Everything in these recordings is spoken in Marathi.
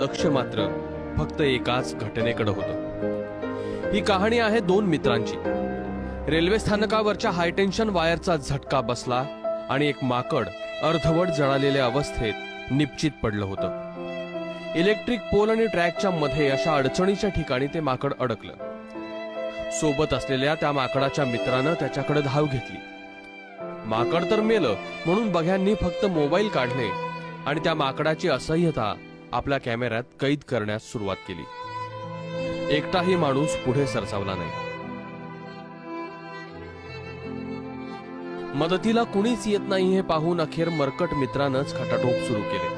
लक्ष मात्र फक्त एकाच घटनेकडे होतं. ही कहाणी आहे दोन मित्रांची. रेल्वे स्थानकावरच्या हायटेन्शन वायरचा झटका बसला आणि एक माकड अर्धवट जळालेल्या अवस्थेत निपचित पडलं होतं. इलेक्ट्रिक पोल आणि ट्रॅकच्या मध्ये अशा अडचणीच्या ठिकाणी ते माकड अडकलं. सोबत असलेल्या त्या माकडाच्या मित्रानं त्याच्याकडे धाव घेतली. माकड तर मेलं म्हणून बघ्यांनी फक्त मोबाईल काढले आणि त्या माकडाची असह्यता आपल्या कॅमेऱ्यात कैद करण्यास सुरुवात केली. एकटाही माणूस पुढे सरसावला नाही. मदतीला कुणीच येत नाही हे पाहून अखेर मरकट मित्रानंच खटाटोप सुरू केले.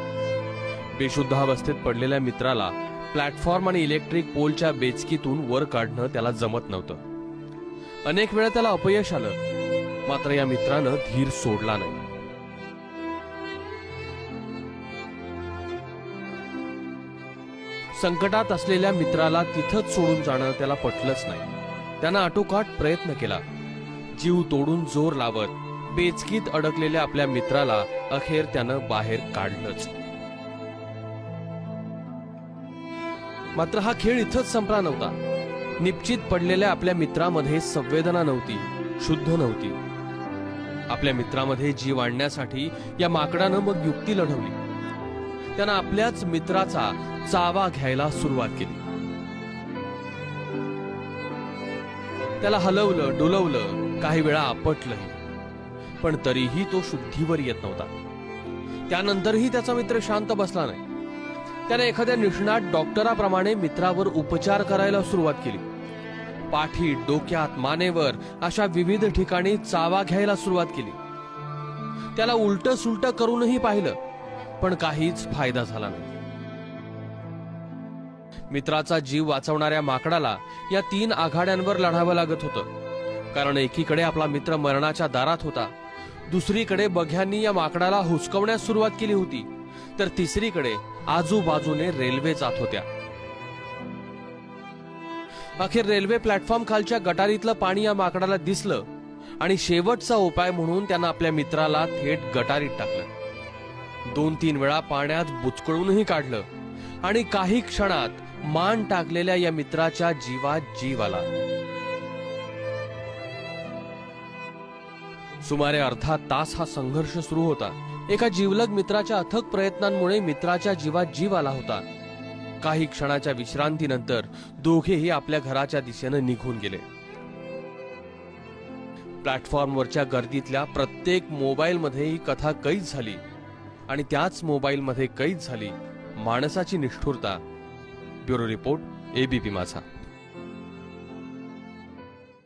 बेशुद्ध अवस्थेत पडलेल्या मित्राला प्लॅटफॉर्म आणि इलेक्ट्रिक पोलच्या बेचकीतून वर काढणं त्याला जमत नव्हतं. अनेक वेळा त्याला अपयश आलं मात्र या मित्रानं धीर सोडला नाही. संकटात असलेल्या मित्राला तिथंच सोडून जाणं त्याला पटलंच नाही. त्यानं आटोकाट प्रयत्न केला. जीव तोडून जोर लावत बेचकीत अडकलेल्या आपल्या मित्राला अखेर त्यानं बाहेर काढलंच. मात्र हा खेळ इथंच संपला नव्हता. निश्चित पडलेल्या आपल्या मित्रामध्ये संवेदना नव्हती शुद्ध नव्हती. आपल्या मित्रामध्ये जीव आणण्यासाठी या माकडानं मग युक्ती लढवली. त्यानं आपल्याच मित्राचा चावा घ्यायला सुरुवात केली. त्याला हलवलं डुलवलं काही वेळा आपटलंही. पण तरीही तो शुद्धीवर येत नव्हता. त्यानंतरही त्याचा मित्र शांत बसला नाही. त्याने एखाद्या निष्णात डॉक्टराप्रमाणे मित्रावर उपचार करायला सुरुवात केली. पाठी डोक्यात मानेवर अशा विविध ठिकाणी चावा घ्यायला सुरुवात केली. त्याला उलट सुलट करूनही पाहिलं. पण काहीच फायदा झाला नाही. मित्राचा जीव वाचवणाऱ्या माकडाला या तीन आघाड्यांवर लढावं लागत होतं. कारण एकीकडे आपला मित्र मरणाच्या दारात होता. दुसरीकडे बघ्यांनी या माकडाला हुसकवण्यास सुरुवात केली होती. तर तिसरीकडे आजूबाजूने रेल्वे जात होत्या. अखेर रेल्वे प्लॅटफॉर्म खालच्या गटारीतलं पाणी या माकडाला दिसलं आणि शेवटचा उपाय म्हणून त्यानं आपल्या मित्राला थेट गटारीत टाकलं. दोन तीन वेळा पाण्यात बुचकळूनही काढलं. आणि काही क्षणात मान टाकलेल्या या मित्राच्या जीवात जीव आला. सुमारे अर्धा तास हा संघर्ष सुरू होता. एका जीवलग मित्राच्या अथक प्रयत्नांमुळे मित्राच्या जीवात जीव आला होता. काही क्षणाच्या विश्रांतीनंतर दोघेही आपल्या घराच्या दिशेनं निघून गेले. प्लॅटफॉर्मवरच्या गर्दीतल्या प्रत्येक मोबाईलमध्ये ही कथा कैद झाली. आणि त्याच मोबाईलमध्ये कैद झाली माणसाची निष्ठुरता. ब्युरो रिपोर्ट एबीपी माझा.